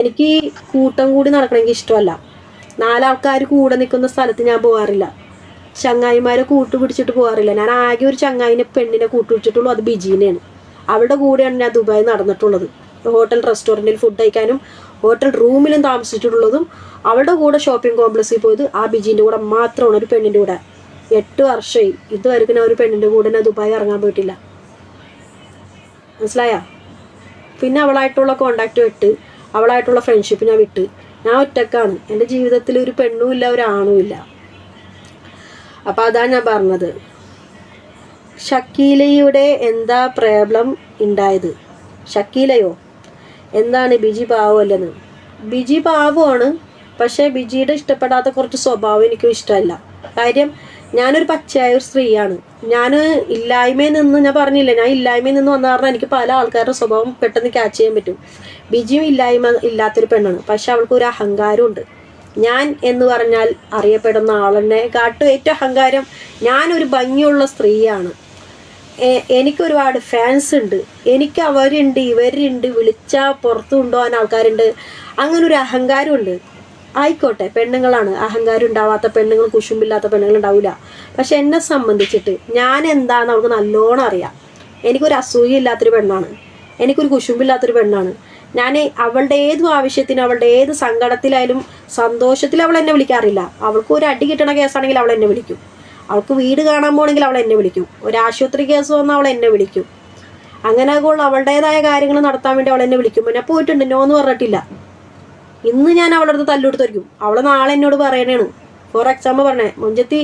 എനിക്ക് കൂട്ടം കൂടി നടക്കണമെങ്കിൽ ഇഷ്ടമല്ല. നാലാൾക്കാർ കൂടെ നിൽക്കുന്ന സ്ഥലത്ത് ഞാൻ പോകാറില്ല ചങ്ങായിമാരെ കൂട്ട് പിടിച്ചിട്ട് പോകാറില്ല ഞാൻ ആകെ ഒരു ചങ്ങായിനെ പെണ്ണിനെ കൂട്ടു പിടിച്ചിട്ടുള്ളൂ അത് ബിജീനെയാണ്. അവളുടെ കൂടെയാണ് ഞാൻ ദുബായി നടന്നിട്ടുള്ളത്. ഹോട്ടൽ റെസ്റ്റോറന്റിൽ ഫുഡ് കഴിക്കാനും ഹോട്ടൽ റൂമിലും താമസിച്ചിട്ടുള്ളതും അവളുടെ കൂടെ ഷോപ്പിംഗ് കോംപ്ലക്സിൽ പോയത് ആ ബിജീന്റെ കൂടെ മാത്രമാണ് ഒരു പെണ്ണിന്റെ കൂടെ. എട്ട് വർഷമായി. ഇതുവരെക്കും ഞാൻ ഒരു പെണ്ണിന്റെ കൂടെ ഞാൻ ദുബായി ഇറങ്ങാൻ പോയിട്ടില്ല. മനസ്സിലായ? പിന്നെ അവളായിട്ടുള്ള കോണ്ടാക്റ്റ് വിട്ട് അവളായിട്ടുള്ള ഫ്രണ്ട്ഷിപ്പ് ഞാൻ വിട്ട്. ഞാൻ ഒറ്റക്കാണ്. എന്റെ ജീവിതത്തിൽ ഒരു പെണ്ണും ഇല്ല ഒരു ആണും ഇല്ല. അപ്പോൾ അതാണ് ഞാൻ പറഞ്ഞത്. ഷക്കീലയുടെ എന്താ പ്രോബ്ലം ഉണ്ടായത് ഷക്കീലയോ? എന്താണ് ബിജി പാവമല്ലെന്ന് ബിജി പാവമാണ് പക്ഷേ ബിജിയുടെ ഇഷ്ടപ്പെടാത്ത കുറച്ച് സ്വഭാവം എനിക്കും ഇഷ്ടമല്ല. കാര്യം ഞാനൊരു പച്ചയായ ഒരു സ്ത്രീയാണ്. ഞാൻ ഇല്ലായ്മയിൽ നിന്ന് ഞാൻ പറഞ്ഞില്ല ഞാൻ ഇല്ലായ്മയിൽ നിന്ന് വന്ന കാരണം എനിക്ക് പല ആൾക്കാരുടെ സ്വഭാവം പെട്ടെന്ന് ക്യാച്ച് ചെയ്യാൻ പറ്റും. ബിജിയും ഇല്ലായ്മ ഇല്ലാത്തൊരു പെണ്ണാണ്. പക്ഷെ അവൾക്ക് ഒരു അഹങ്കാരമുണ്ട് ഞാൻ എന്ന് പറഞ്ഞാൽ അറിയപ്പെടുന്ന ആളെന്നെ കാട്ടും. ഏറ്റവും അഹങ്കാരം ഞാനൊരു ഭംഗിയുള്ള സ്ത്രീയാണ്. എനിക്ക് ഒരുപാട് ഫാൻസ് ഉണ്ട്. എനിക്ക് അവരുണ്ട് ഇവരുണ്ട് വിളിച്ചാൽ പുറത്തു കൊണ്ടുപോകാൻ ആൾക്കാരുണ്ട്. അങ്ങനെ ഒരു അഹങ്കാരമുണ്ട് ആയിക്കോട്ടെ പെണ്ണുങ്ങളാണ്. അഹങ്കാരം ഉണ്ടാവാത്ത പെണ്ണുങ്ങൾ കുശുമ്പില്ലാത്ത പെണ്ണുങ്ങൾ ഉണ്ടാവില്ല പക്ഷെ എന്നെ സംബന്ധിച്ചിട്ട് ഞാൻ എന്താണെന്ന് അവൾക്ക് നല്ലോണം അറിയാം. എനിക്കൊരു അസൂയ ഇല്ലാത്തൊരു പെണ്ണാണ്. എനിക്കൊരു കുശുമ്പില്ലാത്തൊരു പെണ്ണാണ്. ഞാൻ അവളുടെ ഏത് ആവശ്യത്തിന് അവളുടെ ഏത് സങ്കടത്തിലായാലും സന്തോഷത്തിൽ അവൾ എന്നെ വിളിക്കാറില്ല. അവൾക്ക് ഒരു അടി കിട്ടണ കേസാണെങ്കിൽ അവൾ എന്നെ വിളിക്കും. അവൾക്ക് വീട് കാണാൻ പോകണമെങ്കിൽ അവൾ എന്നെ വിളിക്കും. ഒരു ആശുപത്രി കേസ് വന്നാൽ അവൾ എന്നെ വിളിക്കും. അങ്ങനെ അവളുടേതായ കാര്യങ്ങൾ നടത്താൻ വേണ്ടി അവൾ എന്നെ വിളിക്കും. പിന്നെ പോയിട്ടുണ്ട് നോ എന്ന് പറഞ്ഞിട്ടില്ല. ഇന്ന് ഞാൻ അവളുടെ അടുത്ത് തല്ലുകൊടുത്തായിരിക്കും അവളെ നാളെ എന്നോട് പറയണേണ്. ഫോർ എക്സാമ്പിൾ പറഞ്ഞേ മുഞ്ചത്തി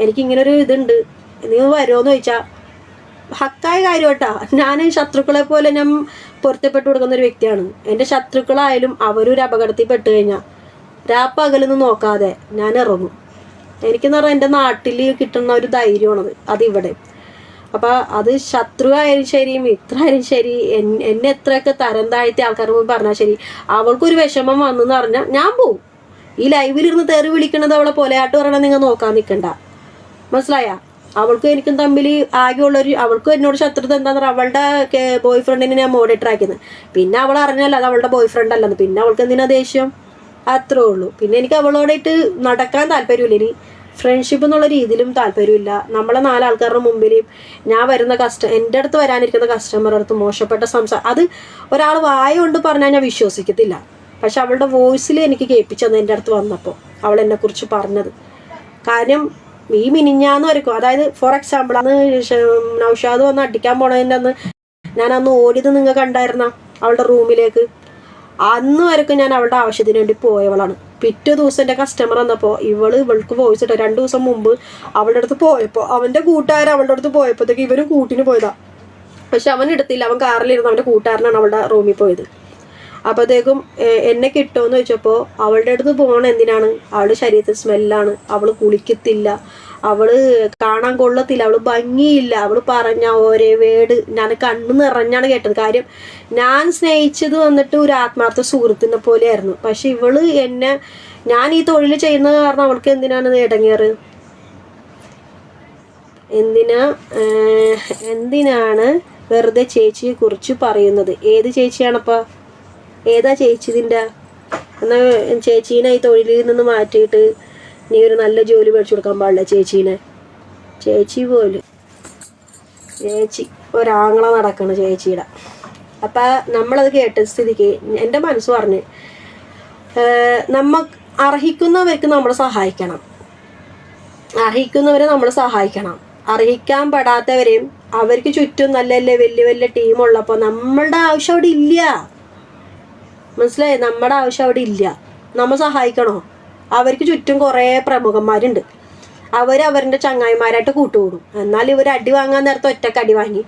എനിക്ക് ഇങ്ങനെ ഒരു ഇതുണ്ട്. നീ വരുമോന്ന് ചോദിച്ചാൽ ഹക്കായ കാര്യം കേട്ടാ ഞാൻ ശത്രുക്കളെ പോലെ ഞാൻ പൊരുത്തപ്പെട്ടു കൊടുക്കുന്ന ഒരു വ്യക്തിയാണ്. എന്റെ ശത്രുക്കളായാലും അവരൊരു അപകടത്തിൽ പെട്ട് കഴിഞ്ഞാൽ രാപ്പകലൊന്നും നോക്കാതെ ഞാൻ ഇറങ്ങും. എനിക്കെന്ന് പറഞ്ഞാൽ എന്റെ നാട്ടിൽ കിട്ടുന്ന ഒരു ധൈര്യമാണത്. അതിവിടെ. അപ്പോൾ അത് ശത്രു ആയാലും ശരി മിത്രമായാലും ശരി എന്നെ എത്രയൊക്കെ തരം താഴ്ത്തി ആൾക്കാർ പോയി പറഞ്ഞാൽ ശരി അവൾക്കൊരു വിഷമം വന്നെന്ന് പറഞ്ഞാൽ ഞാൻ പോവും. ഈ ലൈവിലിരുന്ന് തെറി വിളിക്കണത് അവളെ പോലെയാട്ട് പറയണത് നിങ്ങൾ നോക്കാൻ നിൽക്കണ്ട മനസ്സിലായ? അവൾക്കും എനിക്കും തമ്മിൽ ആകെയുള്ളൊരു അവൾക്കും എന്നോട് ശത്രുത പറഞ്ഞാൽ അവളുടെ ബോയ് ഫ്രണ്ടിനെ ഞാൻ ആക്കിയത്. പിന്നെ അവൾ അറിഞ്ഞല്ല അത് അവളുടെ ബോയ് ഫ്രണ്ട് അല്ലെന്ന്. പിന്നെ അവൾക്ക് എന്തിനാ ദേഷ്യം? അത്രേ ഉള്ളൂ. പിന്നെ എനിക്ക് അവളോടായിട്ട് നടക്കാൻ താല്പര്യമില്ല ഇനി. ഫ്രണ്ട്ഷിപ്പ് എന്നുള്ള രീതിയിലും താല്പര്യമില്ല. നമ്മളെ നാലാൾക്കാരുടെ മുമ്പിൽ ഞാൻ വരുന്ന കസ്റ്റ എന്റെ അടുത്ത് വരാനിരിക്കുന്ന കസ്റ്റമറുടെ അടുത്ത് മോശപ്പെട്ട സംസാരം അത് ഒരാൾ വായ കൊണ്ട് പറഞ്ഞാൽ ഞാൻ വിശ്വസിക്കത്തില്ല. പക്ഷെ അവളുടെ വോയിസിൽ എനിക്ക് കേൾപ്പിച്ചത് എന്റെ അടുത്ത് വന്നപ്പോൾ അവൾ എന്നെക്കുറിച്ച് പറഞ്ഞത്. കാര്യം ഈ മിനിഞ്ഞാന്ന് വരക്കും അതായത് ഫോർ എക്സാമ്പിൾ അന്ന് നൗഷാദ് വന്ന് അടിക്കാൻ പോണതിന്റെ അന്ന് ഞാൻ അന്ന് ഓടിയത് നിങ്ങൾ കണ്ടായിരുന്ന? അവളുടെ റൂമിലേക്ക് അന്ന് വരക്കും ഞാൻ അവളുടെ ആവശ്യത്തിന് വേണ്ടി പോയവളാണ്. പിറ്റേ ദിവസം എന്റെ കസ്റ്റമർ വന്നപ്പോൾ ഇവൾ ഇവൾക്ക് വോയിസ് ഇട്ടോ. രണ്ട് ദിവസം മുമ്പ് അവളുടെ അടുത്ത് പോയപ്പോൾ അവന്റെ കൂട്ടുകാരൻ അവളുടെ അടുത്ത് പോയപ്പോഴത്തേക്ക് ഇവരും കൂട്ടിന് പോയതാ. പക്ഷെ അവൻ എടുത്തില്ല. അവൻ കാറിലിരുന്ന് അവന്റെ കൂട്ടുകാരനാണ് അവളുടെ റൂമിൽ പോയത്. അപ്പോഴത്തേക്കും എന്നെ കിട്ടുമെന്ന് ചോദിച്ചപ്പോൾ അവളുടെ അടുത്ത് പോകണം എന്തിനാണ്? അവളുടെ ശരീരത്തിൽ സ്മെല്ലാണ്. അവൾ കുളിക്കത്തില്ല. അവൾ കാണാൻ കൊള്ളത്തില്ല. അവൾ ഭംഗിയില്ല. അവൾ പറഞ്ഞ ഓരോ വേട് ഞാൻ കണ്ണു നിറഞ്ഞാണ് കേട്ടത്. കാര്യം ഞാൻ സ്നേഹിച്ചത് വന്നിട്ട് ഒരു ആത്മാർത്ഥ സുഹൃത്തിനെ പോലെയായിരുന്നു. പക്ഷെ ഇവൾ എന്നെ ഞാൻ ഈ തൊഴിൽ ചെയ്യുന്നത് കാരണം അവൾക്ക് എന്തിനാണ് ഇടങ്ങേറ്? എന്തിനാ എന്തിനാണ് വെറുതെ ചേച്ചിയെ കുറിച്ച് പറയുന്നത്? ഏത് ചേച്ചിയാണപ്പാ? ഏതാ ചേച്ചി ഇതിന്റെ എന്നാ ചേച്ചീനെ ഈ തൊഴിലിൽ നിന്ന് മാറ്റിയിട്ട് നീ ഒരു നല്ല ജോലി മേടിച്ചു കൊടുക്കാൻ പാടില്ല ചേച്ചീനെ. ചേച്ചി പോലും. ചേച്ചി ഒരാങ്ങള നടക്കണം ചേച്ചിയുടെ. അപ്പം നമ്മളത് കേട്ട സ്ഥിതിക്ക് എന്റെ മനസ്സ് പറഞ്ഞ് നമ്മ അർഹിക്കുന്നവർക്ക് നമ്മൾ സഹായിക്കണം. അർഹിക്കുന്നവരെ നമ്മൾ സഹായിക്കണം. അർഹിക്കാൻ പെടാത്തവരെയും അവർക്ക് ചുറ്റും നല്ല വലിയ വലിയ ടീമുള്ളപ്പോൾ നമ്മളുടെ ആവശ്യം അവിടെ ഇല്ല. മനസ്സിലായി? നമ്മുടെ ആവശ്യം അവിടെ ഇല്ല. നമ്മൾ സഹായിക്കണോ? അവർക്ക് ചുറ്റും കുറേ പ്രമുഖന്മാരുണ്ട്. അവർ അവരുടെ ചങ്ങായിമാരായിട്ട് കൂട്ടുകൂടും. എന്നാൽ ഇവർ അടി വാങ്ങാൻ നേരത്തെ ഒറ്റയ്ക്ക് അടി വാങ്ങി.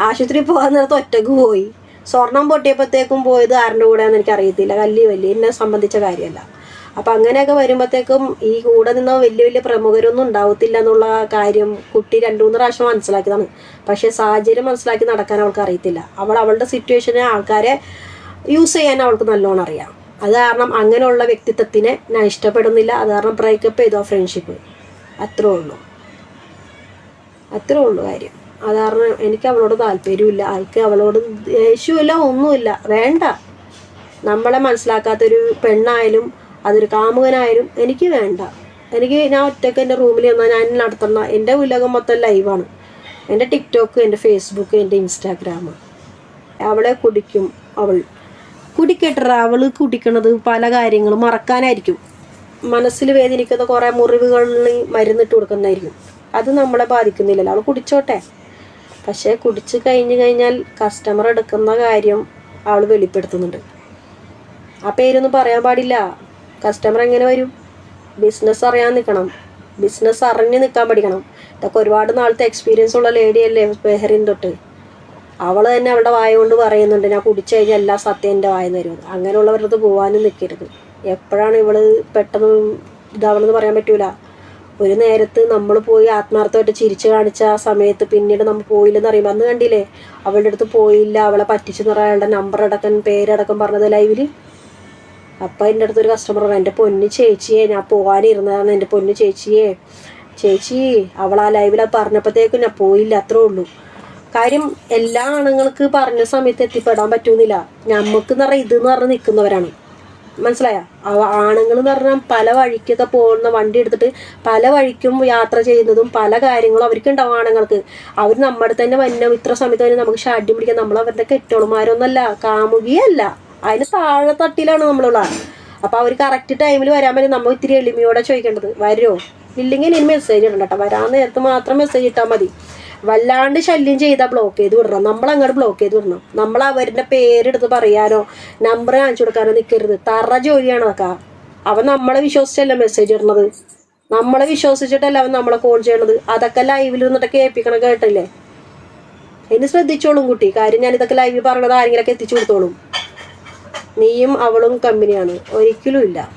ആശുപത്രി പോകാൻ നേരത്തെ ഒറ്റയ്ക്ക് പോയി. സ്വർണം പൊട്ടിയപ്പോഴത്തേക്കും പോയത് ആരുടെ കൂടെയാണെന്ന് എനിക്ക് അറിയത്തില്ല വലിയ വലിയ എന്നെ സംബന്ധിച്ച കാര്യമല്ല. അപ്പം അങ്ങനെയൊക്കെ വരുമ്പോഴത്തേക്കും ഈ കൂടെ നിന്ന് വലിയ വലിയ പ്രമുഖരൊന്നും ഉണ്ടാവത്തില്ല എന്നുള്ള കാര്യം കുട്ടി രണ്ടു മൂന്ന് പ്രാവശ്യം മനസ്സിലാക്കിയതാണ്. പക്ഷേ സാഹചര്യം മനസ്സിലാക്കി നടക്കാൻ അവൾക്ക് അറിയത്തില്ല. അവൾ അവളുടെ സിറ്റുവേഷനെ ആൾക്കാരെ യൂസ് ചെയ്യാൻ അവൾക്ക് നല്ലോണം അറിയാം. അത് കാരണം അങ്ങനെയുള്ള വ്യക്തിത്വത്തിനെ ഞാൻ ഇഷ്ടപ്പെടുന്നില്ല. അത് കാരണം ബ്രേക്കപ്പ് ചെയ്തോ ഫ്രണ്ട്ഷിപ്പ് അത്രേ ഉള്ളൂ. അത്രേ ഉള്ളൂ കാര്യം. അത് കാരണം എനിക്ക് അവളോട് താല്പര്യമില്ല. ആൾക്ക് അവളോട് ദേഷ്യമില്ല ഒന്നുമില്ല വേണ്ട. നമ്മളെ മനസ്സിലാക്കാത്തൊരു പെണ്ണായാലും അതൊരു കാമുകനായാലും എനിക്ക് വേണ്ട. എനിക്ക് ഞാൻ ഒറ്റയ്ക്ക് എന്റെ റൂമിൽ വന്നാൽ ഞാൻ നടത്തുന്ന എന്റെ ഉലകം മൊത്തം ലൈവാണ് എന്റെ ടിക്ടോക്ക് എന്റെ ഫേസ്ബുക്ക് എന്റെ ഇൻസ്റ്റാഗ്രാം അവളെ കുടിക്കും അവൾ. കുടിക്കട്ടറ അവൾ കുടിക്കണത് പല കാര്യങ്ങളും മറക്കാനായിരിക്കും. മനസ്സിൽ വേദനിക്കുന്ന കുറേ മുറിവുകളിൽ മരുന്നിട്ട് കൊടുക്കുന്നതായിരിക്കും. അത് നമ്മളെ ബാധിക്കുന്നില്ലല്ലോ. അവൾ കുടിച്ചോട്ടെ. പക്ഷേ കുടിച്ച് കഴിഞ്ഞ് കഴിഞ്ഞാൽ കസ്റ്റമർ എടുക്കുന്ന കാര്യം അവൾ വെളിപ്പെടുത്തുന്നുണ്ട്. ആ പേരൊന്നും പറയാൻ പാടില്ല. കസ്റ്റമർ എങ്ങനെ വരും? ബിസിനസ് അറിയാൻ നിൽക്കണം ബിസിനസ് അറിഞ്ഞ് നിൽക്കാൻ പഠിക്കണം. ഇതൊക്കെ ഒരുപാട് നാളത്തെ എക്സ്പീരിയൻസ് ഉള്ള ലേഡിയല്ലേ ബെഹറിൻ തൊട്ട്? അവൾ തന്നെ അവളുടെ വായ കൊണ്ട് പറയുന്നുണ്ട് ഞാൻ കുടിച്ചു കഴിഞ്ഞാൽ എല്ലാ സത്യം എന്റെ വായ തരും അങ്ങനെയുള്ളവരുടെ അടുത്ത് പോകാനും നിൽക്കരുത്. എപ്പോഴാണ് ഇവൾ പെട്ടെന്ന് ഇതാവണമെന്ന് പറയാൻ പറ്റൂല. ഒരു നേരത്ത് നമ്മൾ പോയി ആത്മാർത്ഥമായിട്ട് ചിരിച്ചു കാണിച്ച ആ സമയത്ത് പിന്നീട് നമ്മൾ പോയില്ലെന്ന് അറിയുമ്പോൾ അന്ന് കണ്ടില്ലേ? അവളുടെ അടുത്ത് പോയില്ല അവളെ പറ്റിച്ചു പറയാൻ അയാളുടെ നമ്പർ അടക്കം പേരടക്കം പറഞ്ഞത് ലൈവിൽ അപ്പം എന്റെ അടുത്തൊരു കസ്റ്റമർ പറഞ്ഞു എന്റെ പൊന്ന് ചേച്ചിയെ ഞാൻ പോകാനിരുന്നതാണ് എന്റെ പൊന്ന് ചേച്ചിയെ. ചേച്ചി അവൾ ആ ലൈവിൽ പറഞ്ഞപ്പോഴത്തേക്കും ഞാൻ പോയില്ല അത്രേ ഉള്ളൂ. കാര്യം എല്ലാ ആണുങ്ങൾക്ക് പറഞ്ഞ സമയത്ത് എത്തിപ്പെടാൻ പറ്റുന്നില്ല. നമുക്ക് എന്ന് പറഞ്ഞാൽ ഇതെന്ന് പറഞ്ഞ് നിൽക്കുന്നവരാണ് മനസ്സിലായ? ആണുങ്ങൾ എന്ന് പറഞ്ഞാൽ പല വഴിക്കൊക്കെ പോകുന്ന വണ്ടി എടുത്തിട്ട് പല വഴിക്കും യാത്ര ചെയ്യുന്നതും പല കാര്യങ്ങളും അവർക്ക് ഉണ്ടാവും ആണുങ്ങൾക്ക്. അവർ നമ്മുടെ തന്നെ വന്ന ഇത്ര സമയത്ത് തന്നെ നമുക്ക് ഷാഡ്യം പിടിക്കാൻ നമ്മൾ അവരുടെ കെട്ടോളുമാരൊന്നല്ല കാമുകിയല്ല. അതിന് താഴെ തട്ടിലാണ് നമ്മളുള്ള. അപ്പൊ അവർ കറക്റ്റ് ടൈമിൽ വരാൻ പറ്റും നമ്മൾ ഇത്തിരി എളിമയോടെ ചോദിക്കേണ്ടത്. വരുമോ ഇല്ലെങ്കിൽ ഇനി മെസ്സേജ് ഇടണ്ട കേട്ടോ വരാൻ നേരത്ത് മാത്രം മെസ്സേജ് ഇട്ടാൽ മതി. വല്ലാണ്ട് ശല്യം ചെയ്താൽ ബ്ലോക്ക് ചെയ്ത് വിടണം. നമ്മൾ അങ്ങോട്ട് ബ്ലോക്ക് ചെയ്ത് വിടണം. നമ്മൾ അവരുടെ പേരെടുത്ത് പറയാനോ നമ്പർ കാണിച്ചു കൊടുക്കാനോ നിൽക്കരുത് തറ ജോലിയാണ് അതൊക്കെ. അവൻ നമ്മളെ വിശ്വസിച്ചല്ല മെസ്സേജ് ഇടണത് നമ്മളെ വിശ്വസിച്ചിട്ടല്ല അവൻ നമ്മളെ കോൾ ചെയ്യണത്? അതൊക്കെ ലൈവിൽ നിന്നിട്ട് കേൾപ്പിക്കണം കേട്ടില്ലേ? ഇനി ശ്രദ്ധിച്ചോളും കുട്ടി. കാര്യം ഞാൻ ഇതൊക്കെ ലൈവിൽ പറഞ്ഞത് ആരെങ്കിലൊക്കെ എത്തിച്ചു കൊടുത്തോളും. നീയും അവളും കമ്പനിയാണ് ഒരിക്കലും ഇല്ല.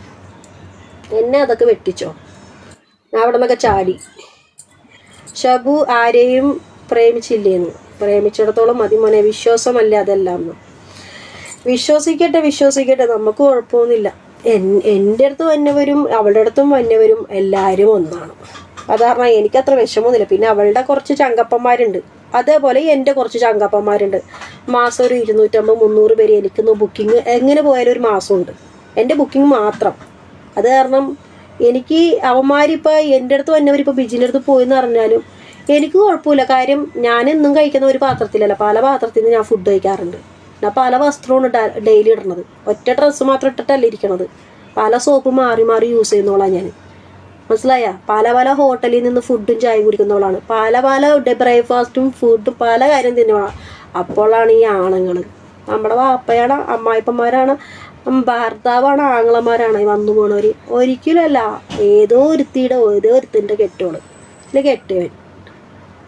എന്നെ അതൊക്കെ വെട്ടിച്ചോ? ഞാൻ അവിടെ നിന്നൊക്കെ ചാടി. ഷബു ആരെയും പ്രേമിച്ചില്ലേന്ന്. പ്രേമിച്ചിടത്തോളം മതി മോനെ വിശ്വാസമല്ല അതെല്ലാം വിശ്വസിക്കട്ടെ വിശ്വസിക്കട്ടെ നമുക്ക് കുഴപ്പമൊന്നുമില്ല. എൻ എന്റെ അടുത്ത് വന്നവരും അവളുടെ അടുത്തും വന്നവരും എല്ലാവരും ഒന്നാണ്. അതാരണം എനിക്കത്ര വിഷമമൊന്നുമില്ല. പിന്നെ അവളുടെ കുറച്ച് ചങ്കപ്പന്മാരുണ്ട്. അതേപോലെ എന്റെ കുറച്ച് ചങ്കപ്പന്മാരുണ്ട്. മാസം ഒരു ഇരുന്നൂറ്റമ്പത് മുന്നൂറ് പേര് എനിക്കൊന്ന് ബുക്കിംഗ് എങ്ങനെ പോയാലും ഒരു മാസമുണ്ട്. എന്റെ ബുക്കിംഗ് മാത്രം. അത് കാരണം എനിക്ക് അവന്മാരിപ്പോൾ എന്റെ അടുത്ത് വന്നവരിപ്പോൾ ബിജിന്റെ അടുത്ത് പോയെന്ന് പറഞ്ഞാലും എനിക്ക് കുഴപ്പമില്ല. കാര്യം ഞാൻ എന്നും കഴിക്കുന്ന ഒരു പാത്രത്തിലല്ല. പല പാത്രത്തിൽ നിന്ന് ഞാൻ ഫുഡ് കഴിക്കാറുണ്ട്. ഞാൻ പല വസ്ത്രമാണ് ഡെയിലി ഇടണത് ഒറ്റ ഡ്രസ്സ് മാത്രം ഇട്ടിട്ടല്ല ഇരിക്കണത്. പല സോപ്പ് മാറി മാറി യൂസ് ചെയ്യുന്നോളാണ് ഞാൻ. മനസ്സിലായ? പല പല ഹോട്ടലിൽ നിന്ന് ഫുഡും ചായയും കുടിക്കുന്നവളാണ്. പല പല ബ്രേക്ക്ഫാസ്റ്റും ഫുഡും പല കാര്യം തിന്നുവാണ് അപ്പോഴാണ് ഈ ആണുങ്ങൾ നമ്മുടെ വാപ്പയാണ് അമ്മായിപ്പന്മാരാണ്. ഭർത്താവാണ് ആങ്ങളമാരാണ് ഈ വന്നു പോണവർ ഒരിക്കലല്ല ഏതോ ഒരുത്തിയുടെ ഏതോ ഒരുത്തിന്റെ കെട്ടോൾ. പിന്നെ കെട്ടിയവൻ.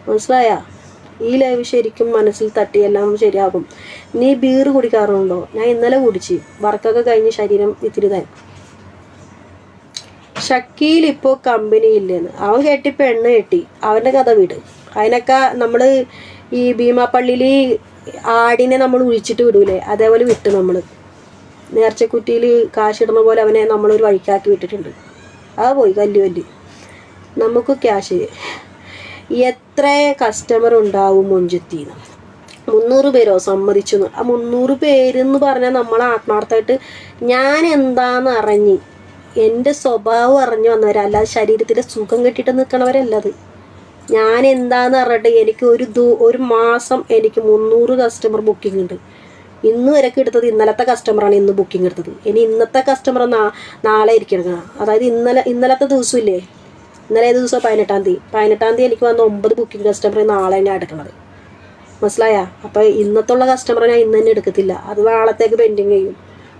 മനസ്സിലായ? ഈ ലൈവ് ശരിക്കും മനസ്സിൽ തട്ടി എല്ലാം ശരിയാകും നീ ബീർ കുടിക്കാറുണ്ടോ? ഞാൻ ഇന്നലെ കുടിച്ച്. വർക്കൊക്കെ കഴിഞ്ഞ് ശരീരം ഇത്തിരി തന്നെ ഷക്കീൽ ഇപ്പോൾ കമ്പനി ഇല്ലെന്ന്. അവൻ കെട്ടി പെണ്ണ് കെട്ടി. അവന്റെ കഥ വിട്. അതിനൊക്കെ നമ്മൾ ഈ ഭീമാപ്പള്ളിയിൽ ആടിനെ നമ്മൾ ഒഴിച്ചിട്ട് വിടൂലേ? അതേപോലെ വിട്ടു നമ്മൾ നേർച്ചക്കുറ്റിയിൽ കാശിടുന്ന പോലെ അവനെ നമ്മളൊരു വഴിക്കാക്കി വിട്ടിട്ടുണ്ട്. ആ പോയി കല്ല് കല്ല്. നമുക്ക് ക്യാഷ് എത്ര കസ്റ്റമർ ഉണ്ടാവും മുഞ്ചെത്തിന്ന്? മുന്നൂറ് പേരോ സമ്മതിച്ചു. ആ മുന്നൂറ് പേരെന്ന് പറഞ്ഞാൽ നമ്മൾ ആത്മാർത്ഥമായിട്ട് ഞാൻ എന്താന്ന് അറിഞ്ഞ് എന്റെ സ്വഭാവം അറിഞ്ഞു വന്നവരാ. അല്ലാതെ ശരീരത്തിന്റെ സുഖം കെട്ടിയിട്ട് നിൽക്കണവരല്ല അത്. ഞാൻ എന്താന്ന് അറിഞ്ഞിട്ട് എനിക്ക് ഒരു ഒരു മാസം എനിക്ക് മുന്നൂറ് കസ്റ്റമർ ബുക്കിംഗ് ഉണ്ട്. ഇന്ന് വരെയൊക്കെ എടുത്തത് ഇന്നലത്തെ കസ്റ്റമറാണ് ഇന്ന് ബുക്കിംഗ് എടുത്തത്. ഇനി ഇന്നത്തെ കസ്റ്റമർ നാളെ ഇരിക്കണം അതായത് ഇന്നലെ ഇന്നലത്തെ ദിവസമില്ലേ? ഇന്നലെ ഏത് ദിവസം പതിനെട്ടാം തീയതി? പതിനെട്ടാം തീയതി എനിക്ക് വന്ന ഒമ്പത് ബുക്കിംഗ് കസ്റ്റമർ നാളെ തന്നെ എടുക്കണത്. മനസ്സിലായ? അപ്പോൾ ഇന്നത്തുള്ള കസ്റ്റമറെ ഞാൻ ഇന്ന് തന്നെ എടുക്കത്തില്ല. അത് നാളത്തേക്ക് പെൻഡിങ് ചെയ്യും.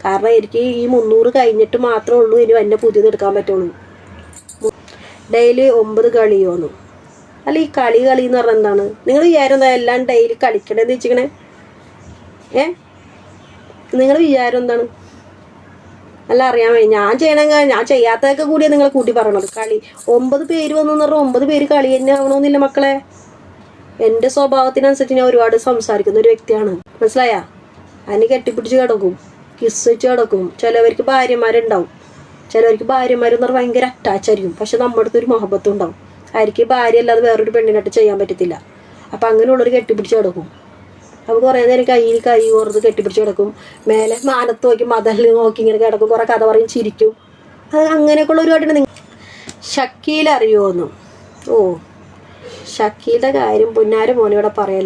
കാരണം എനിക്ക് ഈ മുന്നൂറ് കഴിഞ്ഞിട്ട് മാത്രമേ ഉള്ളൂ ഇനി എന്നെ പുതിയത് എടുക്കാൻ പറ്റുള്ളൂ. ഡെയിലി ഒമ്പത് കളിയോന്നു അല്ല ഈ കളി കളി എന്ന് പറഞ്ഞാൽ എന്താണ്? നിങ്ങൾ വിചാരം എന്താ? എല്ലാം ഡെയിലി കളിക്കണേന്ന് വെച്ചിക്കണേ ഏ? നിങ്ങൾ വിചാരം എന്താണ്? അല്ല അറിയാൻ വേണ്ടി ഞാൻ ചെയ്യണമെങ്കിൽ ഞാൻ ചെയ്യാത്തതൊക്കെ കൂടിയാണ് നിങ്ങൾ കൂട്ടി പറയണത്. കളി. ഒമ്പത് പേര് വന്നു പറഞ്ഞാൽ ഒമ്പത് പേര് കളി തന്നെ ആവണമെന്നില്ല മക്കളെ. എന്റെ സ്വഭാവത്തിനനുസരിച്ച് ഞാൻ ഒരുപാട് സംസാരിക്കുന്ന ഒരു വ്യക്തിയാണ്. മനസ്സിലായാ? അതിന് കെട്ടിപ്പിടിച്ച് കിടക്കും. കിസ് വെച്ച് കിടക്കും. ചിലവർക്ക് ഭാര്യമാരുണ്ടാവും. ചിലവർക്ക് ഭാര്യമാരെന്ന് പറഞ്ഞാൽ ഭയങ്കര അറ്റാച്ച് ആയിരിക്കും. പക്ഷെ നമ്മുടെ അടുത്ത് ഒരു മൊഹബത്തും ഉണ്ടാവും. ആയിരിക്കും ഭാര്യ അല്ലാതെ വേറൊരു പെണ്ണിനായിട്ട് ചെയ്യാൻ പറ്റത്തില്ല. അപ്പം അങ്ങനെയുള്ളൊരു കെട്ടിപ്പിടിച്ച് കിടക്കും. അപ്പോൾ കുറേ നേരം കയ്യിൽ കൈ ഓർത്ത് കെട്ടിപ്പിടിച്ച് കിടക്കും. മേലെ മാനത്ത് നോക്കി മതലിൽ നോക്കി ഇങ്ങനെ കിടക്കും. കുറേ കഥ പറയും ചിരിക്കും. അത് അങ്ങനെയൊക്കെയുള്ള ഒരുപാടുണ്ട്. നിങ്ങൾ ഷക്കീൽ അറിയുമോന്നും ഓ ഷക്കീലിന്റെ കാര്യം പുന്നാര മോനിവിടെ പറയല